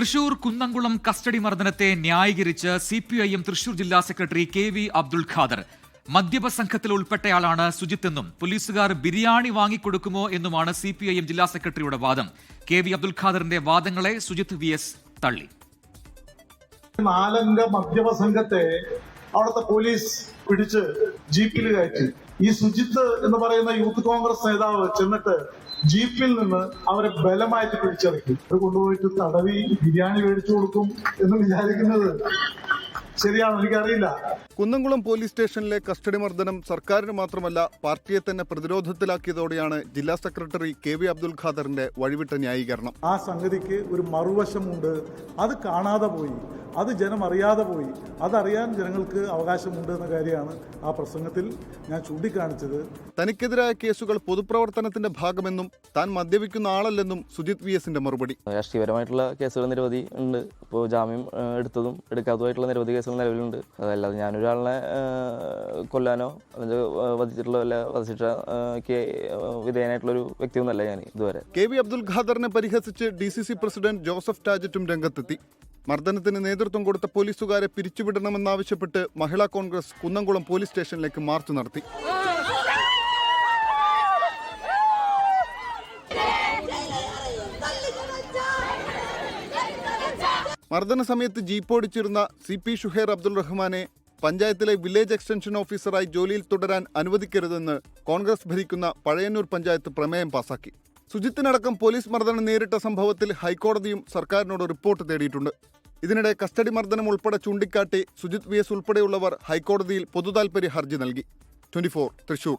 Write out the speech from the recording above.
Thrissur Kunnamkulam custody മർദ്ദനത്തെ ന്യായീകരിച്ച് C P I M Thrissur ജില്ലാ secretary K V Abdul Khader. മദ്യപ സംഘത്തിൽ ഉൾപ്പെട്ടയാളാണ് സുജിത്ത് എന്നും. പോലീസുകാർ ബിരിയാണി വാങ്ങിക്കൊടുക്കുമോ എന്നുമാണ് സി പി ഐ എം ജില്ലാ സെക്രട്ടറിയുടെ വാദം. കെ വി അബ്ദുൾ ഖാദറിന്റെ വാദങ്ങളെ സുജിത്ത് വി എസ് തള്ളി. നാലംഗ മദ്യപ സംഘത്തെ അവിടുത്തെ പോലീസ് പിടിച്ച് ജീപ്പിൽ കയറ്റി. ഈ സുജിത്ത് എന്ന് പറയുന്ന യൂത്ത് കോൺഗ്രസ് നേതാവ് ചെന്നിട്ട് ജീപ്പിൽ നിന്ന് അവരെ ബലമായിട്ട് പിടിച്ചിറക്കി. അത് കൊണ്ടുപോയിട്ട് തടവി ബിരിയാണി മേടിച്ചു കൊടുക്കും എന്ന് വിചാരിക്കുന്നത് ശരിയാണോ എനിക്കറിയില്ല. കുന്നംകുളം പോലീസ് സ്റ്റേഷനിലെ കസ്റ്റഡി മർദ്ദനം സർക്കാരിന് മാത്രമല്ല പാർട്ടിയെ തന്നെ പ്രതിരോധത്തിലാക്കിയതോടെയാണ് ജില്ലാ സെക്രട്ടറി കെ വി അബ്ദുൽ ഖാദറിന്റെ വഴിവിട്ട ന്യായീകരണം. ആ സംഗതിക്ക് ഒരു മറുവശമുണ്ട്. അത് കാണാതെ പോയി അത് ജനം അറിയാതെ പോയി അതറിയാൻ ജനങ്ങൾക്ക് അവകാശമുണ്ട് എന്ന കാര്യമാണ് ആ പ്രസംഗത്തിൽ ഞാൻ ചൂണ്ടിക്കാണിച്ചത്. തനിക്കെതിരായ കേസുകൾ പൊതുപ്രവർത്തനത്തിന്റെ ഭാഗമെന്നും താൻ മദ്യപിക്കുന്ന ആളല്ലെന്നും സുജിത് വി എസിന്റെ മറുപടി. രാഷ്ട്രീയപരമായിട്ടുള്ള കേസുകൾ നിരവധി ഉണ്ട്. ഇപ്പോൾ ജാമ്യം എടുത്തതും എടുക്കാത്തതുമായിട്ടുള്ള നിരവധി കേസുകൾ നിലവിലുണ്ട്. അതല്ലാതെ ഞാനൊരാളിനെ കൊല്ലാനോ അല്ലെങ്കിൽ വധിച്ചിട്ടുള്ള വല്ല വധിച്ചിട്ട് വിധേയനായിട്ടുള്ള ഒരു വ്യക്തിയൊന്നുമല്ല ഞാൻ ഇതുവരെ. കെ വി അബ്ദുൽ ഖാദറിനെ പരിഹസിച്ച് D C C president Joseph ടാജറ്റും രംഗത്തെത്തി. മർദ്ദനത്തിന് നേതൃത്വം കൊടുത്ത പോലീസുകാരെ പിരിച്ചുവിടണമെന്നാവശ്യപ്പെട്ട് മഹിളാ കോൺഗ്രസ് കുന്നംകുളം പോലീസ് സ്റ്റേഷനിലേക്ക് മാർച്ച് നടത്തി. മർദ്ദന സമയത്ത് ജീപ്പ് ഓടിച്ചിരുന്ന സി പി ഷുഹൈർ അബ്ദുൾ റഹ്മാനെ പഞ്ചായത്തിലെ വില്ലേജ് എക്സ്റ്റൻഷൻ ഓഫീസറായി ജോലിയിൽ തുടരാൻ അനുവദിക്കരുതെന്ന് കോൺഗ്രസ് ഭരിക്കുന്ന പഴയന്നൂർ പഞ്ചായത്ത് പ്രമേയം പാസാക്കി. സുജിത്തിനടക്കം പോലീസ് മർദ്ദനം നേരിട്ട സംഭവത്തിൽ ഹൈക്കോടതിയും സർക്കാരിനോട് റിപ്പോർട്ട് തേടിയിട്ടുണ്ട്. ഇതിനിടെ കസ്റ്റഡി മർദ്ദനം ഉൾപ്പെടെ ചൂണ്ടിക്കാട്ടി സുജിത് വി എസ് ഉൾപ്പെടെയുള്ളവർ ഹൈക്കോടതിയിൽ പൊതുതാൽപര്യ ഹർജി നൽകി. ട്വന്റി തൃശൂർ.